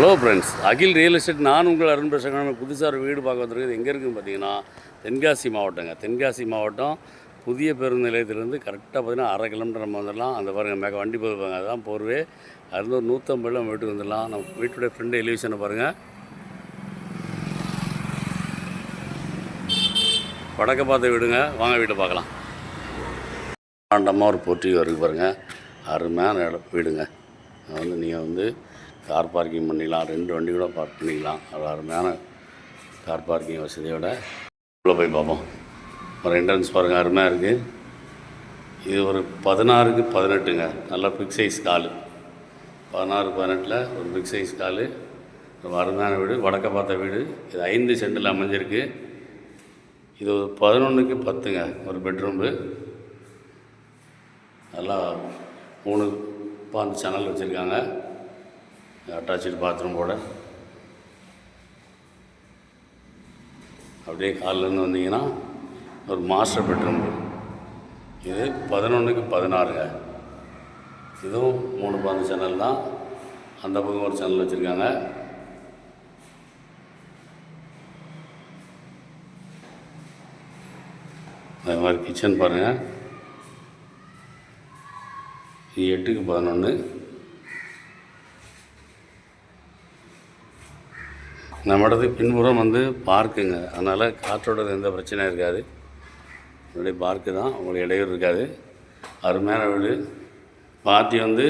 Hello friends Akhil real estate நான் உங்கள் அருண் பிரசங்க புதுசாக ஒரு வீடு பார்க்க வந்திருக்குது எங்கே இருக்குன்னு பார்த்தீங்கன்னா தென்காசி மாவட்டங்க. தென்காசி மாவட்டம் புதிய பேருந்து நிலையத்திலேருந்து கரெக்டாக பார்த்தீங்கன்னா அரை கிலோமீட்டர் நம்ம வந்துடலாம். அந்த பாருங்கள் மேலே வண்டி போயிருப்பாங்க. அதான் போர்வே. அதுலேருந்து ஒரு நூற்றம்பது நம்ம வீட்டுக்கு வந்துடலாம். நம்ம வீட்டுடைய ஃப்ரெண்டு எலிவிஷனை பாருங்கள் வடக்க பார்த்த வீடுங்க. வாங்க வீட்டை பார்க்கலாம். ஆண்டமாக ஒரு போற்றி வருது பாருங்கள் அருமையான இடம் வீடுங்க. வந்து நீங்கள் வந்து கார் பார்க்கிங் பண்ணிக்கலாம் ரெண்டு வண்டி கூட பார்க் பண்ணிக்கலாம். அது அருமையான கார் பார்க்கிங் வசதியோட உள்ளே போய் பார்ப்போம். ஒரு என்ட்ரன்ஸ் பாருங்கள் அருமையாக இருக்குது இது ஒரு பதினாறுக்கு பதினெட்டுங்க. நல்லா பிக் சைஸ் காலு. பதினாறு பதினெட்டில் ஒரு பிக் சைஸ் காலு. ரொம்ப அருமையான வீடு. வடக்க பார்த்த வீடு. இது ஐந்து சென்டில் அமைஞ்சிருக்கு. இது ஒரு பதினொன்றுக்கு பத்துங்க ஒரு பெட்ரூம்பு நல்லா மூணு பாஞ்சு சேனல் வச்சுருக்காங்க. அட்டாச்சு பாத்ரூம் போட. அப்படியே காலிலேருந்து வந்தீங்கன்னா ஒரு மாஸ்டர் பெட்ரூம் இது பதினொன்றுக்கு பதினாறுங்க. இதுவும் மூணு பாஞ்சு சேனல் தான். அந்த பக்கம் ஒரு சேனல் வச்சுருக்காங்க. அதே மாதிரி கிச்சன் பாருங்கள் இது எட்டுக்கு பதினொன்று நம்ம இடத்துக்கு பின்புறம் வந்து பார்க்குங்க. அதனால் காற்றோட எந்த பிரச்சனையும் இருக்காது. என்னுடைய பார்க்கு தான். உங்களுக்கு இடையூறு இருக்காது. அருமையான வீடு. பார்ட்டி வந்து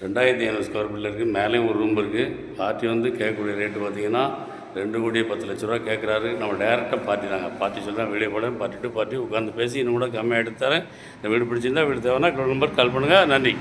ரெண்டாயிரத்தி ஐநூறு ஸ்கொயர் ஃபீட்டில் இருக்குது மேலேயும் ஒரு ரூம் இருக்குது பார்ட்டி வந்து கேட்கக்கூடிய ரேட்டு பார்த்தீங்கன்னா ரெண்டு கோடி பத்து லட்ச ரூபா கேட்குறாரு. நம்ம டேரெக்டாக பார்ட்டி தாங்க பார்ட்டி சொல்லி வீடியோ போட பார்ட்டி டு பார்ட்டி உட்காந்து பேசி இன்னும் கூட கம்மியாக எடுத்து தரேன். இந்த வீடு பிடிச்சிருந்தா வீடு தேவைன்னா நம்பர் கால் பண்ணுங்கள் நன்றி.